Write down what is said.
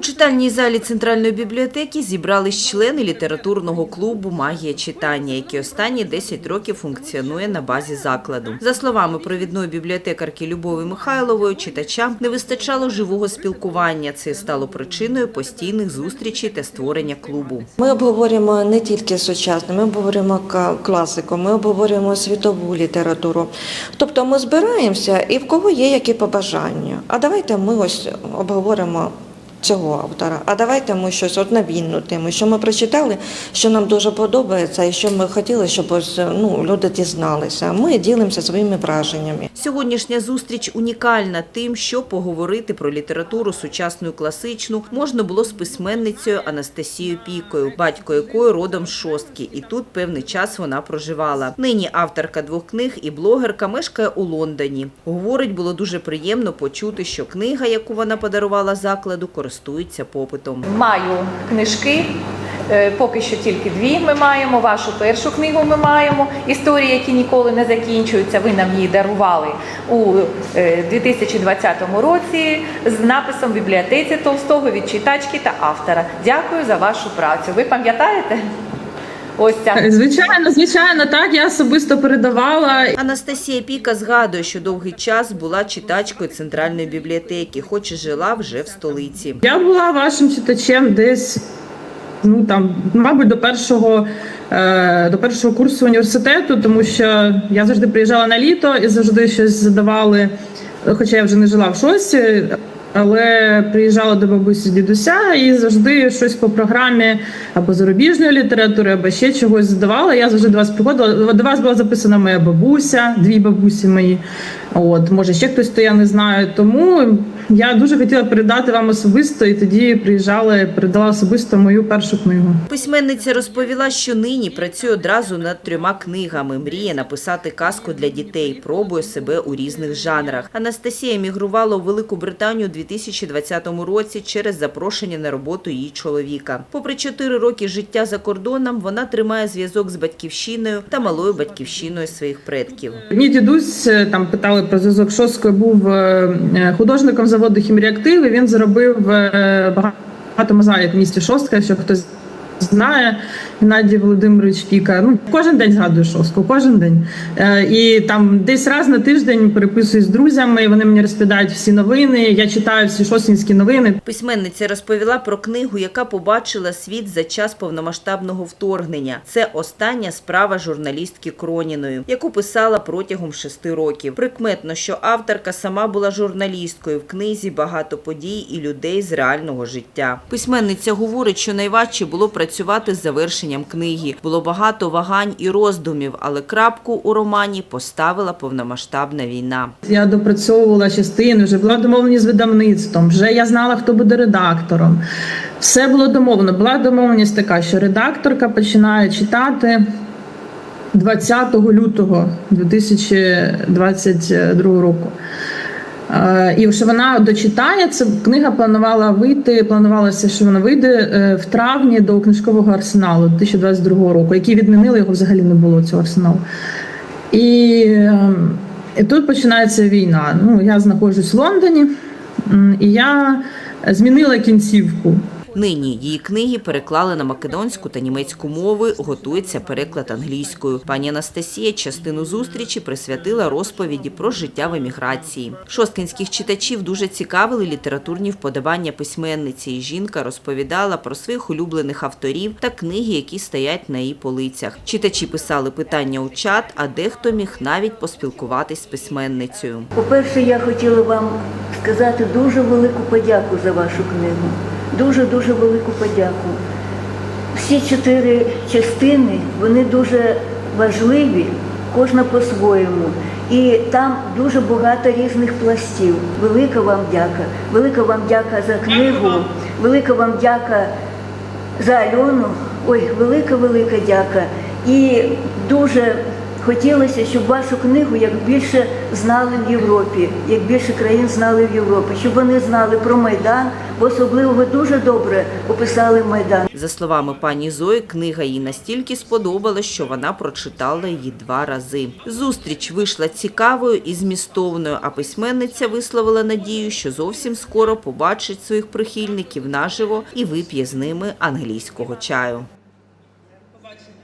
У читальній залі центральної бібліотеки зібрались члени літературного клубу Магія читання, який останні 10 років функціонує на базі закладу. За словами провідної бібліотекарки Любови Михайлової, читачам не вистачало живого спілкування. Це стало причиною постійних зустрічей та створення клубу. Ми обговорюємо не тільки сучасне, ми обговорюємо класику, ми обговорюємо світову літературу. Тобто ми збираємося і в кого є які побажання. А давайте ми ось обговоримо. Цього автора, а давайте ми щось от новинну тему, що ми прочитали, що нам дуже подобається, і що ми хотіли, щоб ось, ну, люди дізналися. Ми ділимося своїми враженнями. Сьогоднішня зустріч унікальна тим, що поговорити про літературу сучасну і класичну можна було з письменницею Анастасією Пікою, батько якої родом з шостки, і тут певний час вона проживала. Нині авторка двох книг і блогерка мешкає у Лондоні. Говорить, було дуже приємно почути, що книга, яку вона подарувала закладу, користується попитом. Маю книжки. е, Поки що тільки дві ми маємо. Вашу першу книгу ми маємо. Історії, які ніколи не закінчуються. Ви нам її дарували у е, 2020 році з написом бібліотеці Толстого від читачки та автора. Дякую за вашу працю. Ви пам'ятаєте? Ось ця Звичайно, звичайно, так я особисто передавала. Анастасія Піка згадує, що довгий час була читачкою центральної бібліотеки, хоч і жила вже в столиці. Я була вашим читачем десь, ну там, мабуть, до першого. е, До першого курсу університету, тому що я завжди приїжджала на літо і завжди щось задавали, хоча я вже не жила в шості, але приїжджала до бабусі дідуся і завжди щось по програмі або зарубіжної літератури, або ще чогось задавала. Я завжди до вас приходила. До вас була записана моя бабуся, дві бабусі мої. От, може, ще хтось, то я не знаю. Тому я дуже хотіла передати вам особисто, і тоді приїжджала, передала особисто мою першу книгу. Письменниця розповіла, що нині працює одразу над трьома книгами. Мріє написати казку для дітей, пробує себе у різних жанрах. Анастасія емігрувала у Велику Британію 2020 році через запрошення на роботу її чоловіка. Попри чотири роки життя за кордоном, вона тримає зв'язок з батьківщиною та малою батьківщиною своїх предків. Мій дідусь е, там питали про зв'язок Шоскою, був е, е, художником заводу хімреактив. Він зробив багато мозаїк в місті Шостка, що хтось знає. Геннадій Володимирович Піка. Ну кожен день згадую шостку, кожен день. Е, і там десь раз на тиждень переписуюсь з друзями. Вони мені розповідають всі новини. Я читаю всі шостинські новини. Письменниця розповіла про книгу, яка побачила світ за час повномасштабного вторгнення. Це остання справа журналістки Кроніної, яку писала протягом шести років. Прикметно, що авторка сама була журналісткою в книзі багато подій і людей з реального життя. Письменниця говорить, що найважче було працювати з завершенням книги. Було багато вагань і роздумів, але крапку у романі поставила повномасштабна війна. Я допрацьовувала частини, вже була домовленість з видавництвом, вже я знала, хто буде редактором. Все було домовлено. Була домовленість така, що редакторка починає читати 20 лютого 2022 року. Е, І що вона дочитає, це книга планувала вийти, планувалося, що вона вийде е, в травні до книжкового арсеналу 2022 року, який відмінили, його взагалі не було цього арсеналу. І, е, і тут починається війна. Ну, я знаходжусь в Лондоні, і я змінила кінцівку. Нині її книги переклали на македонську та німецьку мови. Готується переклад англійською. Пані Анастасія частину зустрічі присвятила розповіді про життя в еміграції. Шосткинських читачів дуже цікавили літературні вподобання письменниці. Жінка розповідала про своїх улюблених авторів та книги, які стоять на її полицях. Читачі писали питання у чат, а дехто міг навіть поспілкуватись з письменницею. По-перше, я хотіла вам сказати дуже велику подяку за вашу книгу. Дуже-дуже велику подяку. Всі чотири частини, вони дуже важливі, кожна по-своєму. І там дуже багато різних пластів. Велика вам дяка. Велика вам дяка за книгу, велика вам дяка за Альону. Ой, велика-велика дяка. І дуже Хотілося, щоб вашу книгу як більше знали в Європі, як більше країн знали в Європі, щоб вони знали про Майдан, бо особливо ви дуже добре описали Майдан. За словами пані Зої, книга їй настільки сподобалась, що вона прочитала її два рази. Зустріч вийшла цікавою і змістовною, а письменниця висловила надію, що зовсім скоро побачить своїх прихильників наживо і вип'є з ними англійського чаю.